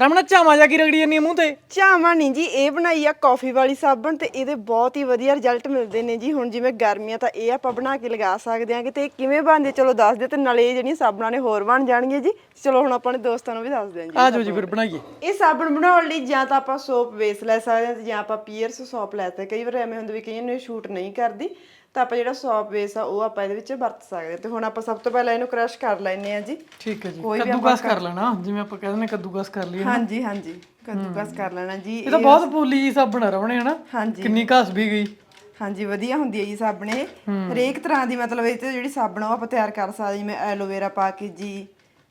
ਰਮਣਾ ਝਾਮਾ ਜਾ ਕੀ ਰਗੜੀ ਆ ਮੂੰਹ ਤੇ? ਚਾਵਾਂ ਨਹੀਂ ਜੀ ਇਹ ਬਣਾਈ ਆ ਕਾਫੀ ਵਾਲੀ ਸਾਬਣ ਤੇ ਇਹਦੇ ਬਹੁਤ ਹੀ ਵਧੀਆ ਰਿਜ਼ਲਟ ਮਿਲਦੇ ਨੇ ਜੀ। ਹੁਣ ਜਿਵੇਂ ਗਰਮੀਆਂ ਤਾਂ ਇਹ ਆਪਾਂ ਬਣਾ ਕੇ ਲਗਾ ਸਕਦੇ ਆਂਗੇ ਤੇ ਇਹ ਕਿਵੇਂ ਬਣਦੇ? ਚਲੋ ਦੱਸ ਦਿਓ ਤੇ ਨਾਲੇ ਇਹ ਜਿਹੜੀਆਂ ਸਾਬਣਾਂ ਨੇ ਹੋਰ ਬਣ ਜਾਣਗੀਆਂ ਜੀ। ਚਲੋ ਹੁਣ ਆਪਾਂ ਨੇ ਦੋਸਤਾਂ ਨੂੰ ਵੀ ਦੱਸ ਦਿਆਂ ਜੀ। ਆ ਜਾਓ ਜੀ ਫਿਰ ਬਣਾਈਏ। ਇਹ ਸਾਬਣ ਬਣਾਉਣ ਲਈ ਜਾਂ ਤਾਂ ਆਪਾਂ ਸੋਪ ਬੇਸ ਲੈ ਸਕਦੇ ਹਾਂ ਤੇ ਜਾਂ ਆਪਾਂ ਪੀਅਰਸ ਸੋਪ ਲੈ ਸਕਦੇ ਹਾਂ। ਕਈ ਵਾਰ ਐਵੇਂ ਹੁੰਦਾ ਵੀ ਕਈਆਂ ਨੂੰ ਸ਼ੂਟ ਨਹੀਂ ਕਰਦੀ। ਤਾਂ ਆਪਾਂ ਜਿਹੜਾ ਸੋਪ ਬੇਸ ਆ ਉਹ ਆਪਾਂ ਇਹਦੇ ਵਿੱਚ ਵਰਤ ਸਕਦੇ ਹਾਂ। ਤੇ ਹੁਣ ਆਪਾਂ ਸਭ ਤੋਂ ਪਹਿਲਾਂ ਇਹਨੂੰ ਕ੍ਰਸ਼ ਕਰ ਲੈਨੇ ਆ ਜੀ। ਠੀਕ ਹੈ ਜੀ। ਕੱਦੂਕਸ ਕਰ ਲੈਣਾ। ਜਿਵੇਂ ਆਪਾਂ ਕਹਿੰਦੇ ਨੇ ਕੱਦੂਕਸ ਕਰ ਲਈਏ ਹਾਂਜੀ ਹਾਂਜੀ। ਕੱਦੂਕਸ ਕਰ ਲੈਣਾ ਜੀ। ਇਹ ਤਾਂ ਬਹੁਤ ਪੋਲੀ ਜੀ ਸਾਬਣ ਆ ਰਮਣੇ ਹਨਾ? ਹਾਂਜੀ। ਕਿੰਨੀ ਘਸ ਵੀ ਗਈ। ਹਾਂਜੀ ਵਧੀਆ ਹੁੰਦੀ ਹੈ ਜੀ ਸਾਬਣ। ਇਹ ਹਰੇਕ ਤਰ੍ਹਾਂ ਦੀ ਮਤਲਬ ਇਹ ਤੇ ਜਿਹੜੀ ਸਾਬਣ ਉਹ ਆਪਾਂ ਤਿਆਰ ਕਰ ਸਕਦੇ ਜਿਵੇਂ ਐਲੋਵੇਰਾ ਪਾ ਕੇ ਜੀ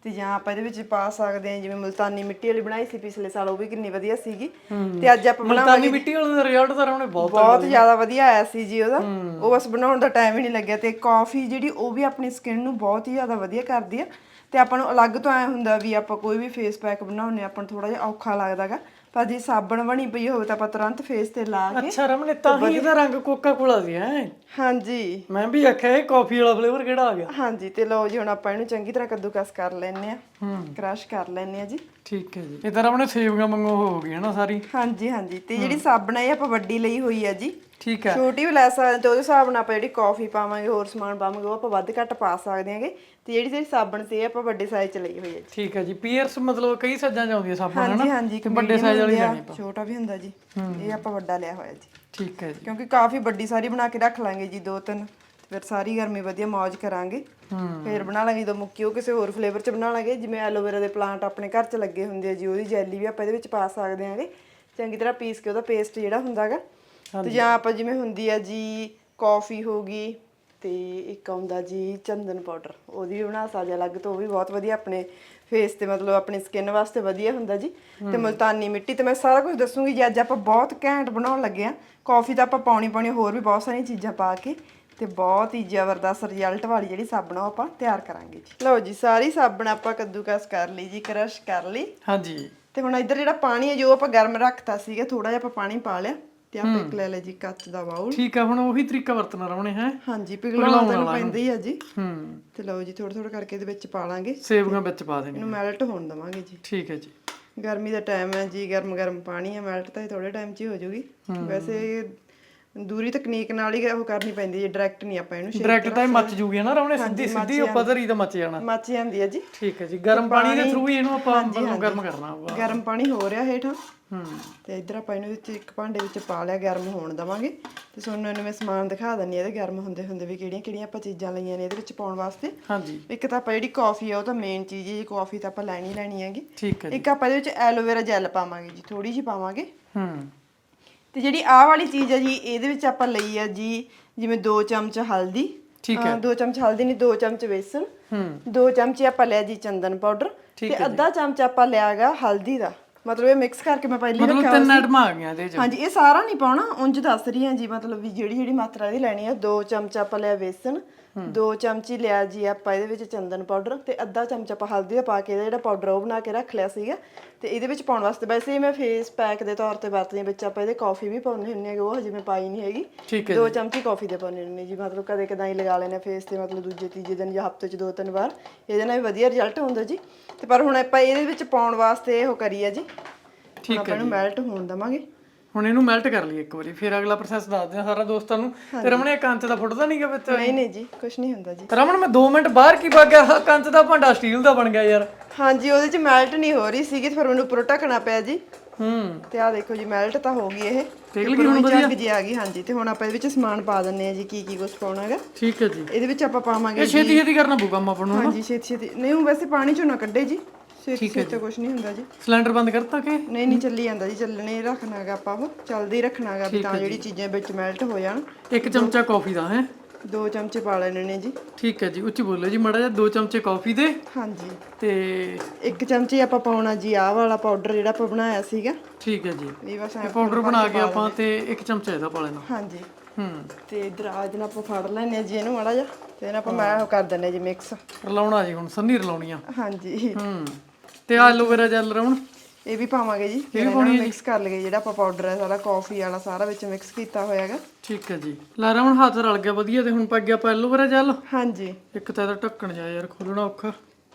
ਤੇ ਜਾਂ ਆਪਾਂ ਇਹਦੇ ਵਿੱਚ ਪਾ ਸਕਦੇ ਹਾਂ ਜਿਵੇਂ ਮੁਲਤਾਨੀ ਮਿੱਟੀ ਵਾਲੀ ਬਣਾਈ ਸੀ ਪਿਛਲੇ ਸਾਲ ਉਹ ਵੀ ਕਿੰਨੀ ਵਧੀਆ ਸੀਗੀ। ਤੇ ਅੱਜ ਆਪਾਂ ਮਲਤਾਨੀ ਮਿੱਟੀ ਵਾਲੇ ਦਾ ਰਿਜ਼ਲਟ ਤਾਂ ਰਮਣੇ ਬਹੁਤ ਬਹੁਤ ਜ਼ਿਆਦਾ ਵਧੀਆ ਆਇਆ ਸੀ ਜੀ ਉਹਦਾ। ਉਹ ਬਸ ਬਣਾਉਣ ਦਾ ਟਾਈਮ ਹੀ ਨਹੀਂ ਲੱਗਿਆ ਤੇ ਕਾਫੀ ਜਿਹੜੀ ਉਹ ਵੀ ਆਪਣੀ ਸਕਿਨ ਨੂੰ ਬਹੁਤ ਹੀ ਜ਼ਿਆਦਾ ਵਧੀਆ ਕਰਦੀ ਆ। ਤੇ ਆਪਾਂ ਨੂੰ ਅਲੱਗ ਤੋਂ ਐ ਹੁੰਦਾ ਵੀ ਆਪਾਂ ਕੋਈ ਵੀ ਫੇਸ ਪੈਕ ਬਣਾਉਣੇ ਆਪਾਂ ਨੂੰ ਥੋੜਾ ਜਿਹਾ ਔਖਾ ਲੱਗਦਾਗਾ। ਪਰ ਜੇ ਸਾਬਣ ਬਣੀ ਪਈ ਹੋਵੇ ਤਾਂ ਆਪਾਂ ਤੁਰੰਤ ਫੇਸ ਤੇ ਲਾ ਕੇ ਅੱਛਾ ਰਮਣੇ ਤਾਂ ਹੀ ਇਹਦਾ ਰੰਗ ਕੋਕਾ ਕੋਲਾ ਸੀ ਹੈ। ਹਾਂਜੀ। ਮੈਂ ਵੀ ਆਖਿਆ ਇਹ ਕਾਫੀ ਵਾਲਾ ਫਲੇਵਰ ਕਿਹੜਾ ਆ ਗਿਆ? ਹਾਂਜੀ ਤੇ ਲਓ ਜੀ ਹੁਣ ਆਪਾਂ ਇਹਨੂੰ ਚੰਗੀ ਤਰ੍ਹਾਂ ਕੱਦੂਕਸ ਕਰ ਲੈਣੇ ਆ ਕ੍ਰਸ਼ ਕਰ ਲੈਣੇ ਆ ਜੀ। ਠੀਕ ਹੈ ਜੀ। ਇਹ ਤਾਂ ਰਮਣੇ ਸੇਵੀਆਂ ਵਾਂਗੂ ਹੋ ਗਈ ਹੈ ਨਾ ਸਾਰੀ। ਹਾਂਜੀ ਹਾਂਜੀ। ਤੇ ਜਿਹੜੀ ਸਾਬਣ ਹੈ ਇਹ ਆਪਾਂ ਵੱਡੀ ਲਈ ਹੋਈ ਆ ਜੀ। ਠੀਕ ਹੈ। ਛੋਟੀ ਵੀ ਲੈ ਸਕਦੇ ਤੇ ਉਹਦੇ ਹਿਸਾਬ ਨਾਲ ਆਪਾਂ ਜਿਹੜੀ ਕਾਫੀ ਪਾਵਾਂਗੇ ਹੋਰ ਸਮਾਨ ਪਾਵਾਂਗੇ ਉਹ ਆਪਾਂ ਵੱਧ ਘੱਟ ਪਾ ਸਕਦੇ ਹਾਂਗੇ। ਤੇ ਜਿਹੜੀ ਜਿਹੜੀ ਸਾਬਣ ਸੀ ਇਹ ਆਪਾਂ ਵੱਡੇ ਸਾਈਜ਼ ਚ ਲਈ ਹੋਈ ਹੈ ਜੀ। ਠੀਕ ਹੈ ਜੀ। ਪੀਅਰਸ ਮਤਲਬ ਕਈ ਸੱਜਾਂ ਚ ਆਉਂਦੀ ਹੈ ਸਾਬਣ ਹਾਂਜੀ ਹਨਾ? ਹਾਂਜੀ ਤੇ ਵੱਡੇ ਸਾਈਜ਼ ਵਾਲੀ ਲੈਣੀ ਆ, ਛੋਟਾ ਵੀ ਹੁੰਦਾ ਜੀ। ਇਹ ਆਪਾਂ ਵੱਡਾ ਲਿਆ ਹੋਇਆ ਜੀ। ਠੀਕ ਹੈ ਜੀ। ਕਿਉਂਕਿ ਕਾਫੀ ਵੱਡੀ ਸਾਰੀ ਬਣਾ ਕੇ ਰੱਖ ਲਾਂਗੇ ਜੀ ਦੋ ਤਿੰਨ। ਫਿਰ ਸਾਰੀ ਗਰਮੀ ਵਧੀਆ ਮौज ਕਰਾਂਗੇ। ਫਿਰ ਬਣਾ ਲਾਂਗੇ ਜਦੋਂ ਮੁੱਕੀ ਉਹ ਕਿਸੇ ਹੋਰ ਫਲੇਵਰ ਚ ਬਣਾ ਲਾਂਗੇ। ਜਿਵੇਂ ਐਲੋਵੇਰਾ ਦੇ ਪਲਾਂਟ ਆਪਣੇ ਘਰ ਚ ਲੱਗੇ ਹੁੰਦੇ ਆ ਜੀ ਉਹਦੀ ਜੈਲੀ ਵੀ ਆਪਾਂ ਇਹਦੇ ਵਿੱਚ ਪਾ ਸਕਦੇ ਆਂਗੇ ਚੰਗੀ ਤਰ੍ਹਾਂ ਪੀਸ ਕੇ ਉਹਦਾ ਪੇਸਟ ਜਿਹੜਾ ਹੁੰਦਾਗਾ ਤੇ ਜਾਂ ਆਪਾਂ ਜਿਵੇਂ ਹੁੰਦੀ ਆ ਜੀ ਕਾਫੀ ਹੋ ਗਈ ਤੇ ਇੱਕ ਆਉਂਦਾ ਜੀ ਚੰਦਨ ਪਾਊਡਰ ਉਹਦੀ ਵੀ ਬਣਾ ਸਕਦੇ ਅਲੱਗ ਤੋਂ ਉਹ ਵੀ ਬਹੁਤ ਵਧੀਆ ਆਪਣੇ ਫੇਸ ਤੇ ਮਤਲਬ ਆਪਣੀ ਸਕਿਨ ਵਾਸਤੇ ਵਧੀਆ ਹੁੰਦਾ ਜੀ। ਤੇ ਮੁਲਤਾਨੀ ਮਿੱਟੀ ਤੇ ਮੈਂ ਸਾਰਾ ਕੁਝ ਦੱਸੂਗੀ ਜੀ ਅੱਜ ਆਪਾਂ ਬਹੁਤ ਘੈਂਟ ਬਣਾਉਣ ਲੱਗੇ ਆ। ਕਾਫੀ ਤਾਂ ਆਪਾਂ ਪਾਉਣੀ ਪਾਉਣੀ ਹੋਰ ਵੀ ਬਹੁਤ ਸਾਰੀਆਂ ਚੀਜ਼ਾਂ ਪਾ ਕੇ ਤੇ ਬਹੁਤ ਹੀ ਜ਼ਬਰਦਸਤ ਰਿਜ਼ਲਟ ਵਾਲੀ ਜਿਹੜੀ ਸਾਬਣ ਆ ਉਹ ਆਪਾਂ ਤਿਆਰ ਕਰਾਂਗੇ ਜੀ। ਲਓ ਜੀ ਸਾਰੀ ਸਾਬਣ ਆਪਾਂ ਕੱਦੂਕਸ ਕਰ ਲਈ ਜੀ ਕ੍ਰਸ਼ ਕਰ ਲਈ। ਹਾਂਜੀ। ਤੇ ਹੁਣ ਇੱਧਰ ਜਿਹੜਾ ਪਾਣੀ ਹੈ ਜੋ ਆਪਾਂ ਗਰਮ ਰੱਖਤਾ ਸੀਗਾ ਥੋੜਾ ਜਿਹਾ ਆਪਾਂ ਪਾਣੀ ਪਾ ਲਿਆ। ਤੇ ਆਪਾਂ ਇੱਕ ਲੈ ਲਿਆ ਜੀ ਕੱਚ ਦਾ ਬਾਉਲ ਠੀਕ ਹੈ ਹੁਣ ਉਹੀ ਤਰੀਕਾ ਵਰਤਣਾ ਰਮਣੇ ਹੈ? ਹਾਂਜੀ ਪਿਘਲਾਉਣਾ ਤਾਂ ਪੈਂਦਾ ਹੀ ਆ ਜੀ। ਹੂੰ। ਤੇ ਲਓ ਜੀ ਥੋੜਾ ਥੋੜਾ ਕਰਕੇ ਇਹਦੇ ਵਿੱਚ ਪਾ ਲਾਂਗੇ। ਸੇਵੀਆਂ ਵਿੱਚ ਪਾ ਦੇਣੀ ਇਹਨੂੰ ਮੈਲਟ ਹੋਣ ਦਵਾਂਗੇ ਜੀ। ਠੀਕ ਹੈ ਜੀ। ਗਰਮੀ ਦਾ ਟਾਈਮ ਹੈ ਜੀ ਗਰਮ ਗਰਮ ਪਾਣੀ ਹੈ ਮੈਲਟ ਤਾਂ ਇਹ ਥੋੜੇ ਟਾਈਮ 'ਚ ਹੀ ਹੋ ਜਾਊਗੀ ਵੈਸੇ ਦੂਰੀ ਤਕਨੀਕ ਨਾਲ ਹੀ ਉਹ ਕਰਨੀ ਪੈਂਦੀ ਹੈ ਡਾਇਰੈਕਟ ਨਹੀਂ ਆਪਾਂ ਇਹਨੂੰ ਡਾਇਰੈਕਟ ਤਾਂ ਇਹ ਮੱਚ ਜੂਗੀ ਨਾ ਰਮਣੇ ਸਿੱਧੀ ਸਿੱਧੀ ਉੱਪਰ ਧਰੀ ਤਾਂ ਮੱਚ ਜਾਣਾ। ਮੱਚ ਜਾਂਦੀ ਹੈ ਜੀ। ਠੀਕ ਹੈ ਜੀ ਗਰਮ ਪਾਣੀ ਦੇ ਥਰੂ ਹੀ ਇਹਨੂੰ ਆਪਾਂ ਗਰਮ ਕਰਨਾ ਹੋਊਗਾ। ਗਰਮ ਪਾਣੀ ਹੋ ਰਿਹਾ ਹੇਠਾਂ। ਹੂੰ। ਤੇ ਇੱਧਰ ਆਪਾਂ ਇਹਨੂੰ ਵਿੱਚ ਇੱਕ ਭਾਂਡੇ ਵਿੱਚ ਪਾ ਲਿਆ ਗਰਮ ਹੋਣ ਦਵਾਂਗੇ। ਤੇ ਤੁਹਾਨੂੰ ਇਹਨੂੰ ਮੈਂ ਸਮਾਨ ਦਿਖਾ ਦਿੰਨੀ ਇਹਦੇ ਗਰਮ ਹੁੰਦੇ ਹੁੰਦੇ ਵੀ ਕਿਹੜੀਆਂ ਕਿਹੜੀਆਂ ਆਪਾਂ ਚੀਜ਼ਾਂ ਲਈਆਂ ਨੇ ਇਹਦੇ ਵਿੱਚ ਪਾਉਣ ਵਾਸਤੇ। ਹਾਂਜੀ। ਇੱਕ ਤਾਂ ਆਪਾਂ ਜਿਹੜੀ ਕਾਫੀ ਆ ਉਹ ਤਾਂ ਮੇਨ ਚੀਜ਼ ਹੈ ਜੀ ਕਾਫੀ ਤਾਂ ਆਪਾਂ ਲੈਣੀ ਲੈਣੀ ਹੈਗੀ। ਠੀਕ ਹੈ ਜੀ। ਇੱਕ ਆਪਾਂ ਇਹਦੇ ਵਿੱਚ ਐਲੋਵੇਰਾ ਜੈਲ ਪਾਵਾਂਗੇ ਜੀ ਥੋੜੀ ਜਿਹੀ ਪਾਵਾਂਗੇ। ਹੂੰ। ਤੇ ਜਿਹੜੀ ਆਹ ਵਾਲੀ ਚੀਜ਼ ਹੈ ਜੀ ਇਹਦੇ ਵਿੱਚ ਆਪਾਂ ਲਈ ਆ ਜੀ ਜਿਵੇਂ 2 ਚਮਚ ਹਲਦੀ। ਠੀਕ ਹੈ। 2 ਚਮਚ ਹਲਦੀ ਨਹੀਂ 2 ਚਮਚ ਬੇਸਨ ਹੂੰ। 2 ਚਮਚੇ ਆਪਾਂ ਲਿਆ ਜੀ ਚੰਦਨ ਪਾਊਡਰ ਤੇ ਅੱਧਾ ਚਮਚ ਆਪਾਂ ਲਿਆਗਾ ਹਲਦੀ ਦਾ। ਮਤਲਬ ਇਹ ਮਿਕਸ ਕਰਕੇ ਮੈਂ ਪਹਿਲੀ ਮਤਲਬ ਤਿੰਨ ਆਈਟਮਾਂ ਆ ਗਈਆਂ ਇਹਦੇ ਚ। ਹਾਂਜੀ ਇਹ ਸਾਰਾ ਨਹੀਂ ਪਾਉਣਾ ਉਂਝ ਦੱਸ ਰਹੀ ਹਾਂ ਜੀ ਮਤਲਬ ਵੀ ਜਿਹੜੀ ਜਿਹੜੀ ਮਾਤਰਾ ਦੀ ਲੈਣੀ ਹੈ 2 ਚਮਚ ਆਪਾਂ ਲਿਆ ਬੇਸਨ 2 ਚਮਚੀ ਲਿਆ ਜੀ ਆਪਾਂ ਇਹਦੇ ਵਿੱਚ ਚੰਦਨ ਪਾਊਡਰ ਤੇ ਅੱਧਾ ਚਮਚ ਆਪਾਂ ਹਲਦੀ ਦਾ ਪਾ ਕੇ ਇਹਦਾ ਜਿਹੜਾ ਪਾਊਡਰ ਉਹ ਬਣਾ ਕੇ ਰੱਖ ਲਿਆ ਸੀਗਾ। ਤੇ ਇਹਦੇ ਵਿੱਚ ਪਾਉਣ ਵਾਸਤੇ ਵੈਸੇ ਮੈਂ ਫੇਸ ਪੈਕ ਦੇ ਤੌਰ ਤੇ ਵਰਤਦੀ ਹਾਂ ਵਿੱਚ ਆਪਾਂ ਇਹਦੇ ਕਾਫੀ ਵੀ ਪਾਉਂਦੇ ਹੁੰਦੇ ਹੈਗੇ ਉਹ ਹਜੇ ਮੈਂ ਪਾਈ ਨਹੀਂ ਹੈਗੀ। ਹੈ ਦੋ ਚਮਚੀ ਕਾਫੀ ਦੇ ਪਾਉਂਦੇ ਹੁੰਦੇ ਜੀ ਮਤਲਬ ਕਦੇ ਕਦਾਈ ਲਗਾ ਲੈਣੇ ਫੇਸ ਤੇ ਮਤਲਬ ਦੂਜੇ ਤੀਜੇ ਦਿਨ ਜਾਂ ਹਫ਼ਤੇ ਚ ਦੋ ਤਿੰਨ ਵਾਰ। ਇਹਦੇ ਨਾਲ ਵੀ ਵਧੀਆ ਰਿਜ਼ਲਟ ਹੁੰਦਾ ਜੀ। ਤੇ ਪਰ ਹੁਣ ਆਪਾਂ ਇਹਦੇ ਵਿੱਚ ਪਾਉਣ ਵਾਸਤੇ ਉਹ ਕਰੀ ਆ ਜੀ ਠੀਕ ਆਪਾਂ ਇਹਨੂੰ ਮੈਲਟ ਹੋਣ ਦਵਾਂਗੇ। ਹੁਣ ਇਹਨੂੰ ਮੈਲਟ ਕਰ ਲਈ ਇੱਕ ਵਾਰੀ ਫਿਰ ਅਗਲਾ ਪ੍ਰੋਸੈਸ ਦੱਸਦੇ ਆ ਸਾਰਾ ਦੋਸਤਾਂ ਨੂੰ। ਤੇ ਰਮਣੇ ਇਹ ਕੰਚ ਦਾ ਫੁੱਟਦਾ ਨਹੀਂ ਗਾ ਵਿੱਚ? ਨਹੀਂ ਨਹੀਂ ਜੀ ਕੁਝ ਨਹੀਂ ਹੁੰਦਾ ਜੀ। ਰਮਣ ਮੈਂ 2 ਮਿੰਟ ਬਾਹਰ ਕੀ ਵਗ ਗਿਆ? ਕੰਚ ਦਾ ਭਾਂਡਾ ਸਟੀਲ ਦਾ ਬਣ ਗਿਆ ਯਾਰ। ਹਾਂਜੀ ਉਹਦੇ ਚ ਮੈਲਟ ਨਹੀਂ ਹੋ ਰਹੀ ਸੀਗੀ ਫਿਰ ਮੈਨੂੰ ਉੱਪਰੋਂ ਢੱਕਣਾ ਪਿਆ ਜੀ। ਹੂੰ। ਤੇ ਆਹ ਦੇਖੋ ਜੀ ਮੈਲਟ ਤਾਂ ਹੋ ਗਈ ਇਹ। ਦੇਖ ਲਈ ਹੁਣ ਵਧੀਆ। ਜੀ ਆ ਗਈ ਹਾਂਜੀ। ਤੇ ਹੁਣ ਆਪਾਂ ਇਹਦੇ ਵਿੱਚ ਸਮਾਨ ਪਾ ਦਿੰਨੇ ਆ ਜੀ ਕੀ ਕੀ ਕੁਝ ਪਾਉਣਾ ਹੈਗਾ। ਠੀਕ ਹੈ ਜੀ। ਇਹਦੇ ਵਿੱਚ ਆਪਾਂ ਪਾਵਾਂਗੇ ਇਹ ਛੇਤੀ ਛੇਤੀ ਕਰਨਾ ਪਊ ਕੰਮ ਆਪਾਂ ਨੂੰ ਹਾਂਜੀ ਛੇਤੀ ਛੇਤੀ। ਨਹੀਂ ਉਹ ਵੈਸੇ ਪਾਣੀ ਚੋਂ ਨਾ ਕੱਢੇ ਜੀ। ਛੇਤੀ ਛੇਤੀ ਤਾਂ ਕੁਝ ਨਹੀਂ ਹੁੰਦਾ ਜੀ। ਸਿਲੰਡਰ ਬੰਦ ਕਰਤਾ ਕਿ? ਨਹੀਂ ਨਹੀਂ ਚੱਲੀ ਜਾਂਦਾ ਜੀ ਚੱਲਣੇ ਹੀ ਰੱਖਣਾ ਹੈਗਾ ਆਪਾਂ ਉਹ ਚੱਲਦੇ ਹੀ ਰੱਖਣਾ ਹੈਗਾ ਵੀ ਤਾਂ ਜਿਹੜੀ ਚੀਜ਼ਾਂ ਵਿੱਚ ਮੈਲਟ ਹੋ ਜਾਣ। ਇੱਕ ਚਮਚਾ ਕਾਫੀ ਦਾ ਹੈ? ਦੋ ਚਮਚੇ ਪਾ ਲੈਣੇ ਨੇ ਜੀ। ਠੀਕ ਹੈ ਜੀ ਉੱਚੀ ਬੋਲੋ ਜੀ ਮੜਾ ਜਿਹਾ 2 ਚਮਚੇ ਕਾਫੀ ਦੇ। ਹਾਂਜੀ। ਤੇ ਇੱਕ ਚਮਚੇ ਆਪਾਂ ਪਾਉਣਾ ਜੀ ਆਹ ਵਾਲਾ ਪਾਊਡਰ ਜਿਹੜਾ ਆਪਾਂ ਬਣਾਇਆ ਸੀਗਾ। ਠੀਕ ਹੈ ਜੀ। ਇਹ ਬਸ ਇਹ ਪਾਊਡਰ ਬਣਾ ਕੇ ਆਪਾਂ ਤੇ ਇੱਕ ਚਮਚਾ ਇਹਦਾ ਪਾ ਲੈਣਾ। ਹਾਂਜੀ। ਹੂੰ। ਤੇ ਆਜ ਨਾਲ ਆਪਾਂ ਫੜ ਲੈਨੇ ਆ ਜੀ ਇਹਨੂੰ ਮਾੜਾ ਜਿਹਾ। ਤੇ ਇਹਨਾਂ ਆਪਾਂ ਮੈਂ ਉਹ ਕਰ ਦਿੰਨੇ ਜੀ ਮਿਕਸ ਰਲਾਉਣਾ ਜੀ ਹੁਣ ਸੰਨੀ ਰਲਾਉਣੀਆਂ ਹਾਂਜੀ। ਹੂੰ। ਤੇ ਐਲੋਵੇਰਾ ਜੈਲ ਰਮਣ ਇਹ ਵੀ ਪਾਵਾਂਗੇ ਜੀ। ਫਿਰ ਇਹਨਾਂ ਨੂੰ ਮਿਕਸ ਕਰ ਲਈਏ ਜਿਹੜਾ ਆਪਾਂ ਪਾਊਡਰ ਹੈ ਸਾਰਾ ਕਾਫੀ ਵਾਲਾ ਸਾਰਾ ਵਿੱਚ ਮਿਕਸ ਕੀਤਾ ਹੋਇਆ ਹੈਗਾ। ਠੀਕ ਹੈ ਜੀ। ਲੈ ਰਮਣ ਹੱਥ ਰਲ ਗਿਆ ਵਧੀਆ ਤੇ ਹੁਣ ਪਾ ਗਿਆ ਆਪਾਂ ਐਲੋਵੇਰਾ ਜੈਲ ਹਾਂਜੀ। ਇੱਕ ਤਾਂ ਇਹਦਾ ਢੱਕਣ ਜਾ ਯਾਰ ਖੋਲਣਾ ਔਖਾ।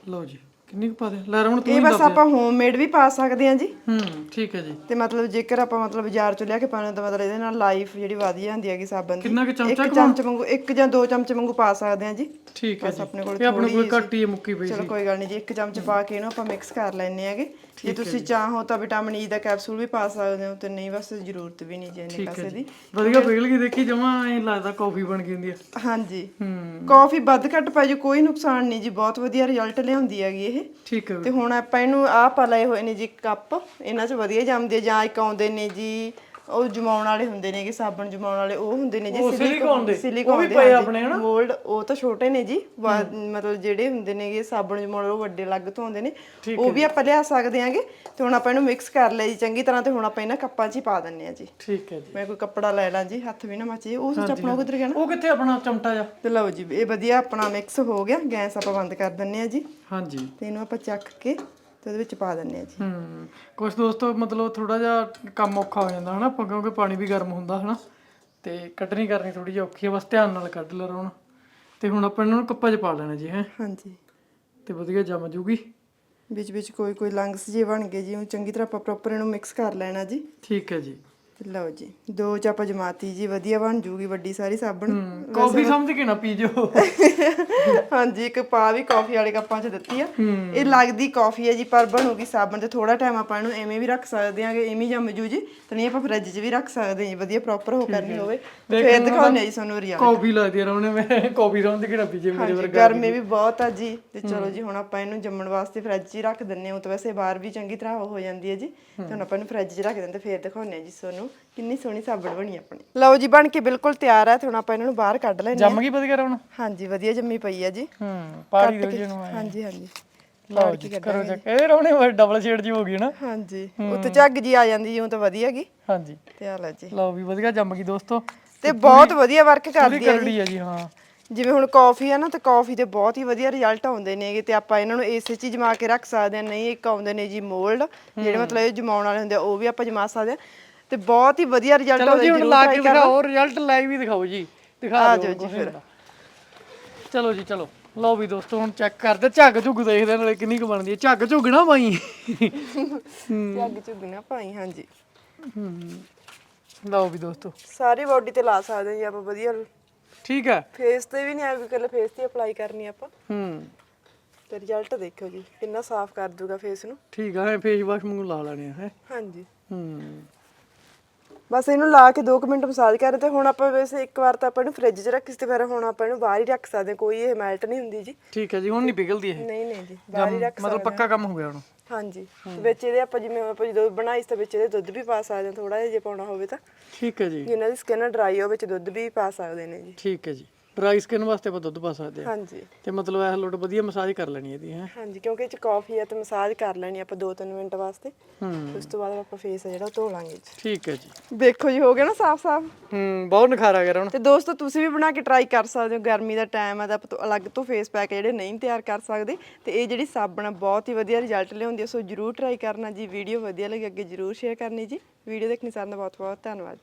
ਲਓ ਜੀ। ਕਿੰਨੀ ਕੁ ਪਾ ਦੇ? ਲੈ ਰਮਣ ਤੂੰ ਇਹ ਬਸ ਆਪਾਂ ਹੋਮਮੇਡ ਵੀ ਪਾ ਸਕਦੇ ਹਾਂ ਜੀ। ਹੂੰ ਠੀਕ ਹੈ ਜੀ। ਤੇ ਮਤਲਬ ਜੇਕਰ ਆਪਾਂ ਮਤਲਬ ਬਾਜ਼ਾਰ ਚੋਂ ਲਿਆ ਕੇ ਪਾਣਾ ਤਾਂ ਮਤਲਬ ਇਹਦੇ ਨਾਲ ਲਾਈਫ ਜਿਹੜੀ ਵਧ ਜਾਂਦੀ ਹੈਗੀ ਸਾਬਣ ਦੀ। ਕਿੰਨਾ ਕੁ ਚਮਚਾ ਇੱਕ ਚਮਚ ਵਾਂਗੂ ਇੱਕ ਜਾਂ ਦੋ ਚਮਚ ਵਾਂਗੂ ਪਾ ਸਕਦੇ ਹਾਂ ਜੀ। ਠੀਕ ਹੈ ਬਸ ਆਪਣੇ ਕੋਲ ਇਹ ਆਪਣੇ ਕੋਲ ਘੱਟ ਹੀ ਮੁੱਕੀ ਪਈ ਚਲੋ ਕੋਈ ਗੱਲ ਨਹੀਂ ਜੀ ਇੱਕ ਚਮਚ ਪਾ ਕੇ ਇਹਨੂੰ ਆਪਾਂ ਮਿਕਸ ਕਰ ਲੈਣੇ ਹੈਗੇ। ਜੇ ਤੁਸੀਂ ਚਾਹੋ ਤਾਂ ਵਿਟਾਮਿਨ ਈ ਦਾ ਕੈਪਸੂਲ ਵੀ ਪਾ ਸਕਦੇ ਹੋ ਤੇ ਨਹੀਂ ਬਸ ਜ਼ਰੂਰਤ ਵੀ ਨਹੀਂ ਜੀ ਇੰਨੇ ਪੈਸੇ ਦੀ। ਵਧੀਆ ਪਿਘਲ ਗਈ ਦੇਖੀ ਜਮਾ ਐ ਲੱਗਦਾ ਕਾਫੀ ਬਣ ਗਈ ਹੁੰਦੀ ਆ। ਹਾਂਜੀ। ਹੂੰ। ਕਾਫੀ ਵੱਧ ਘੱਟ ਪੈ ਜੀ ਕੋਈ ਨੁਕਸਾਨ ਨਹੀਂ ਜੀ ਬਹੁਤ ਵਧੀਆ ਰਿਜ਼ਲਟ ਲਿਆਉਂਦੀ ਹੈਗੀ ਇਹ। ਠੀਕ ਹੈ। ਤੇ ਹੁਣ ਆਪਾਂ ਇਹਨੂੰ ਆਹ ਪਾ ਲਏ ਹੋਏ ਨੇ ਜੀ ਕੱਪ ਇਹਨਾਂ 'ਚ ਵਧੀਆ ਜੰਮਦੇ ਜਾਂ ਇੱਕ ਆਉਂਦੇ ਨੇ ਜੀ ਉਹ ਜਮਾਉਣ ਵਾਲੇ ਹੁੰਦੇ ਨੇ ਕਿ ਸਾਬਣ ਜਮਾਉਣ ਵਾਲੇ ਉਹ ਹੁੰਦੇ ਨੇ ਜੀ silicone ਦੇ। silicone ਉਹ ਵੀ ਦੇ, ਪਏ ਹਾਂਜੀ। ਆਪਣੇ ਹਨਾ? ਮੋਲਡ ਉਹ ਤਾਂ ਛੋਟੇ ਨੇ ਜੀ। ਵਾ- ਮਤਲਬ ਜਿਹੜੇ ਹੁੰਦੇ ਨੇਗੇ ਸਾਬਣ ਜਮਾਉਣ ਵਾਲੇ ਉਹ ਵੱਡੇ ਅਲੱਗ ਤੋਂ ਹੁੰਦੇ ਨੇ। ਉਹ ਵੀ ਆਪਾਂ ਲਿਆ ਸਕਦੇ ਆਂਗੇ ਤੇ ਹੁਣ ਆਪਾਂ ਇਹਨੂੰ ਮਿਕਸ ਕਰ ਲਿਆ ਜੀ ਚੰਗੀ ਤਰ੍ਹਾਂ ਤੇ ਹੁਣ ਆਪਾਂ ਇਹਨਾਂ ਕੱਪਾਂ 'ਚ ਹੀ ਪਾ ਦਿੰਨੇ ਆ ਜੀ। ਠੀਕ ਹੈ ਜੀ। ਮੈਂ ਕੋਈ ਕੱਪੜਾ ਲੈ ਲਾਂ ਜੀ ਹੱਥ ਵੀ ਨਾ ਮੱਚੇ। ਉਹ ਚੱਪਣਾ ਕਿੱਧਰ ਗਿਆ ਨਾ? ਉਹ ਕਿੱਥੇ ਆਪਣਾ ਚਮਟਾ ਜਾ ਤੇ ਲਓ ਜੀ ਇਹ ਵਧੀਆ ਆਪਣਾ ਮਿਕਸ ਹੋ ਗਿਆ। ਗੈਸ ਆਪਾਂ ਬੰਦ ਕਰ ਦਿੰਨੇ ਆ ਜੀ। ਹਾਂਜੀ। ਤੇ ਇਹਨੂੰ ਆਪਾਂ ਚੱਕ ਕੇ ਤੇ ਉਹਦੇ ਵਿੱਚ ਪਾ ਦਿੰਨੇ ਆ ਜੀ। ਹੂੰ ਕੁਝ ਦੋਸਤੋ ਮਤਲਬ ਥੋੜਾ ਜਿਹਾ ਕੰਮ ਔਖਾ ਹੋ ਜਾਂਦਾ ਹਨਾ ਕਿਉਂਕਿ ਪਾਣੀ ਵੀ ਗਰਮ ਹੁੰਦਾ ਹਨਾ ਤੇ ਕੱਢਣੀ ਕਰਨੀ ਥੋੜੀ ਜਿਹੀ ਔਖੀ ਆ ਬਸ ਧਿਆਨ ਨਾਲ ਕੱਢ ਲਓ ਰੌਣ। ਤੇ ਹੁਣ ਆਪਾਂ ਇਹਨਾਂ ਨੂੰ ਕੱਪਾਂ 'ਚ ਪਾ ਲੈਣਾ ਜੀ ਹੈ। ਹਾਂਜੀ। ਤੇ ਵਧੀਆ ਜੰਮ ਜੂਗੀ। ਵਿੱਚ ਵਿੱਚ ਕੋਈ ਕੋਈ ਲੰਗਸ ਜੇ ਬਣ ਗਏ ਜੀ ਉਹ ਚੰਗੀ ਤਰ੍ਹਾਂ ਆਪਾਂ ਪ੍ਰੋਪਰ ਇਹਨੂੰ ਮਿਕਸ ਕਰ ਲੈਣਾ ਜੀ। ਠੀਕ ਹੈ ਜੀ। ਲਓ ਜੀ ਦੋ ਚ ਆਪਾਂ ਜਮਾਤੀ ਜੀ ਵਧੀਆ ਬਣ ਜੂਗੀ ਵੱਡੀ ਸਾਰੀ ਸਾਬਣ। ਕਾਫੀ ਸਮਝ ਕੇ ਨਾ ਪੀ ਜੋ ਹਾਂਜੀ ਇੱਕ ਪਾ ਵੀ ਕਾਫੀ ਵਾਲੇ ਕੱਪਾਂ 'ਚ ਦਿੱਤੀ ਆ। ਇਹ ਲੱਗਦੀ ਕਾਫੀ ਹੈ ਜੀ ਪਰ ਬਣੂਗੀ ਸਾਬਣ ਤੇ ਥੋੜਾ ਟਾਈਮ ਆਪਾਂ ਇਹਨੂੰ ਐਵੇਂ ਵੀ ਰੱਖ ਸਕਦੇ ਆਂਗੇ ਐਵੇਂ ਜੰਮ ਜੂ ਜੀ। ਤੇ ਨਹੀਂ ਆਪਾਂ ਫ੍ਰਿਜ 'ਚ ਵੀ ਰੱਖ ਸਕਦੇ ਜੀ ਵਧੀਆ ਪ੍ਰੋਪਰ ਹੋ ਕਰਨੀ ਹੋਵੇ। ਫੇਰ ਦਿਖਾਉਂਦੇ ਆ ਜੀ ਤੁਹਾਨੂੰ ਰਿਆ ਕਾਫੀ ਲੱਗਦੀ ਆ ਰਮਣੇ ਮੈਂ ਕਾਫੀ ਸਮਝ ਕੇ ਨਾ ਪੀ ਜੇ ਮੇਰੇ ਹਾਂਜੀ ਗਰਮੀ ਵੀ ਬਹੁਤ ਆ ਜੀ। ਤੇ ਚਲੋ ਜੀ ਹੁਣ ਆਪਾਂ ਇਹਨੂੰ ਜੰਮਣ ਵਾਸਤੇ ਫ੍ਰਿਜ 'ਚ ਹੀ ਰੱਖ ਦਿੰਨੇ ਹਾਂ। ਉਹ ਤਾਂ ਵੈਸੇ ਬਾਹਰ ਵੀ ਚੰਗੀ ਤਰ੍ਹਾਂ ਹੋ ਜਾਂਦੀ ਹੈ ਜੀ। ਤੇ ਹੁਣ ਆਪਾਂ ਇਹਨੂੰ ਫ੍ਰਿਜ 'ਚ ਰੱਖ ਦਿੰਦੇ ਫੇਰ ਦਿਖਾਉਂਦੇ ਹਾਂ ਜੀ ਤੁਹਾਨੂੰ। ਕਿੰਨੀ ਸੋਹਣੀ ਸਾਬਣ ਬਣੀ ਆਪਣੀ। ਲਓ ਜੀ ਬਣ ਕੇ ਬਿਲਕੁਲ ਤਿਆਰ ਹੈ ਤੇ ਹੁਣ ਆਪਾਂ ਇਹਨਾਂ ਨੂੰ ਬਾਹਰ ਕੱਢ ਲੈਣੇ ਜੰਮ ਗਈ ਵਧੀਆ ਰਮਣ ਹਾਂਜੀ ਵਧੀਆ ਜੰਮੀ ਪਈ ਹੈ ਜੀ। ਹੂੰ ਪਾਰੀ ਦਿਓ ਜੀ ਇਹਨੂੰ ਹਾਂਜੀ ਹਾਂਜੀ। ਲਓ ਜੀ ਕਰੋ ਚੱਕ ਇਹ ਰਮਣੇ ਡਬਲ ਸ਼ੇਡ ਜੀ ਹੋ ਗਈ ਨਾ। ਹਾਂਜੀ ਉੱਤੇ ਝੱਗ ਜੀ ਆ ਜਾਂਦੀ ਜਿਉਂ ਤਾਂ ਵਧੀਆ ਗੀ। ਹਾਂਜੀ। ਤੇ ਆ ਲੈ ਜੀ। ਲਓ ਵੀ ਵਧੀਆ ਜੰਮ ਗਈ ਦੋਸਤੋ। ਤੇ ਬਹੁਤ ਵਧੀਆ ਵਰਕ ਕਰਦੀ ਹੈ ਕਰੜੀ ਆ ਜੀ ਹਾਂ। ਜਿਵੇਂ ਹੁਣ ਕਾਫੀ ਆ ਨਾ ਤੇ ਕਾਫੀ ਦੇ ਬਹੁਤ ਹੀ ਵਧੀਆ ਰਿਜ਼ਲਟ ਆਉਂਦੇ ਨੇਗੇ ਤੇ ਆਪਾਂ ਇਹਨਾਂ ਨੂੰ ਇਸੇ ਚ ਹੀ ਜਮਾ ਕੇ ਰੱਖ ਸਕਦੇ ਹਾਂ। ਨਹੀਂ ਇੱਕ ਆਉਂਦੇ ਨੇ ਜੀ ਮੋਲਡ ਜਿਹੜੇ ਮਤਲਬ ਇਹ ਜਮਾਉਣ ਵਾਲੇ ਹੁੰਦੇ ਆ ਉਹ ਵੀ ਆਪਾਂ ਜਮਾ ਸਕਦੇ ਹਾਂ। ਤੇ ਬਹੁਤ ਹੀ ਵਧੀਆ ਰਿਜ਼ਲਟ ਚਲੋ ਜੀ ਹੁਣ ਲਾ ਕੇ। ਦਿਖਾਓ ਰਿਜ਼ਲਟ ਲਾਈਵ ਹੀ ਦਿਖਾਓ ਜੀ ਦਿਖਾ ਦਿਓ ਜੀ ਫਿਰ। ਚਲੋ ਜੀ ਚਲੋ। ਲਓ ਵੀ ਦੋਸਤੋ ਹੁਣ ਚੈੱਕ ਕਰਦੇ ਝੱਗ ਝੁੱਗ ਦੇਖਦੇ ਨਾਲੇ ਕਿੰਨੀ ਕੁ ਬਣਦੀ ਹੈ। ਝੱਗ ਝੁੱਗ ਨਾ ਪਾਈ। ਝੱਗ ਝੁੱਗ ਨਾ ਪਾਈ ਹਾਂਜੀ। ਲਓ ਵੀ ਦੋਸਤੋ। ਸਾਰੀ ਬਾਡੀ ਤੇ ਲਾ ਸਕਦੇ ਹਾਂ ਜੀ ਆਪਾਂ ਵਧੀਆ। ਠੀਕ ਹੈ। ਫੇਸ ਤੇ ਵੀ ਨਹੀਂ ਆ ਵੀ ਕੱਲ ਫੇਸ ਤੇ ਅਪਲਾਈ ਕਰਨੀ ਆਪਾਂ। ਹੂੰ। ਤੇ ਰਿਜ਼ਲਟ ਦੇਖਿਓ ਜੀ ਕਿੰਨਾ ਸਾਫ਼ ਕਰ ਦੂਗਾ ਫੇਸ ਨੂੰ। ਠੀਕ ਆ ਫੇਸ ਵਾਸ਼ ਵਾਂਗੂ ਲਾ ਲੈਣੇ ਹੈ। ਹਾਂਜੀ। ਹੂੰ। ਬਸ ਇਹਨੂੰ ਲਾ ਕੇ 2 ਮਿੰਟ ਮਸਾਜ ਕਰ ਤੇ ਹੁਣ ਆਪਾਂ ਵੈਸੇ ਇੱਕ ਵਾਰ ਤਾਂ ਆਪਾਂ ਇਹਨੂੰ ਫ੍ਰਿਜ 'ਚ ਰੱਖੀ ਸੀ ਤੇ ਫਿਰ ਹੁਣ ਆਪਾਂ ਇਹਨੂੰ ਬਾਹਰ ਹੀ ਰੱਖ ਸਕਦੇ ਹਾਂ, ਕੋਈ ਇਹ ਮੈਲਟ ਨਹੀਂ ਹੁੰਦੀ ਜੀ। ਠੀਕ ਹੈ ਜੀ ਹੁਣ ਨਹੀਂ ਪਿਘਲਦੀ ਇਹ। ਨਹੀਂ ਨਹੀਂ ਜੀ ਬਾਹਰ ਹੀ ਰੱਖ ਮਤਲਬ ਪੱਕਾ ਕੰਮ ਹੋ ਗਿਆ ਹੁਣ। ਹਾਂਜੀ ਵਿੱਚ ਇਹਦੇ ਆਪਾਂ ਜਿਵੇਂ ਆਪਾਂ ਜਦੋਂ ਬਣਾਈ ਸੀ ਤਾਂ ਵਿੱਚ ਇਹਦੇ ਦੁੱਧ ਵੀ ਪਾ ਸਕਦੇ ਹਾਂ ਥੋੜਾ ਜਿਹਾ ਜੇ ਪਾਉਣਾ ਹੋਵੇ ਤਾਂ। ਠੀਕ ਹੈ ਜੀ। ਜਿਨ੍ਹਾਂ ਦੀ ਸਕਿਨ ਡਰਾਈ ਹੋ ਵਿੱਚ ਦੁੱਧ ਵੀ ਪਾ ਸਕਦੇ ਨੇ ਜੀ। ਠੀਕ ਹੈ ਜੀ। ਡਰਾਈ ਸਕਿਨ ਵਾਸਤੇ ਆਪਾਂ ਦੁੱਧ ਪਾ ਸਕਦੇ ਆ ਹਾਂਜੀ। ਤੇ ਮਤਲਬ ਇਹ ਲੋਟ ਵਧੀਆ ਮਸਾਜ ਕਰ ਲੈਣੀ ਇਹਦੀ ਹੈ। ਹਾਂਜੀ ਕਿਉਂਕਿ ਇਹ ਚ ਕਾਫੀ ਹੈ ਤੇ ਮਸਾਜ ਕਰ ਲੈਣੀ ਆਪਾਂ 2-3 ਮਿੰਟ ਵਾਸਤੇ। ਹੂੰ। ਉਸ ਤੋਂ ਬਾਅਦ ਆਪਾਂ ਫੇਸ ਜਿਹੜਾ ਉਹ ਧੋ ਲਾਂਗੇ ਜੀ। ਠੀਕ ਹੈ ਜੀ। ਦੇਖੋ ਜੀ ਹੋ ਗਿਆ ਨਾ ਸਾਫ਼-ਸਾਫ਼ ਹੂੰ ਬਹੁਤ ਨਿਖਾਰ ਗਿਆ ਹੁਣ ਤੇ ਦੋਸਤੋ ਤੁਸੀਂ ਵੀ ਬਣਾ ਕੇ ਟਰਾਈ ਕਰ ਸਕਦੇ ਹੋ। ਗਰਮੀ ਦਾ ਟਾਈਮ ਹੈ ਤਾਂ ਆਪਾਂ ਤੋਂ ਅਲੱਗ ਤੋਂ ਫੇਸ ਪੈਕ ਜਿਹੜੇ ਨਹੀਂ ਤਿਆਰ ਕਰ ਸਕਦੇ। ਤੇ ਇਹ ਜਿਹੜੀ ਸਾਬਣ ਬਹੁਤ ਹੀ ਵਧੀਆ ਰਿਜ਼ਲਟ ਲਿਆਉਂਦੀ ਹੈ ਸੋ ਜਰੂਰ ਟਰਾਈ ਕਰਨਾ ਜੀ। ਵੀਡੀਓ ਵਧੀਆ ਲੱਗੀ ਅੱਗੇ ਜਰੂਰ ਸ਼ੇਅਰ ਕਰਨੀ ਜੀ। ਵੀਡੀਓ ਦੇਖਣੀ ਸਾਰਿਆਂ ਦਾ ਬਹੁਤ ਬਹੁਤ ਧੰਨਵਾਦ।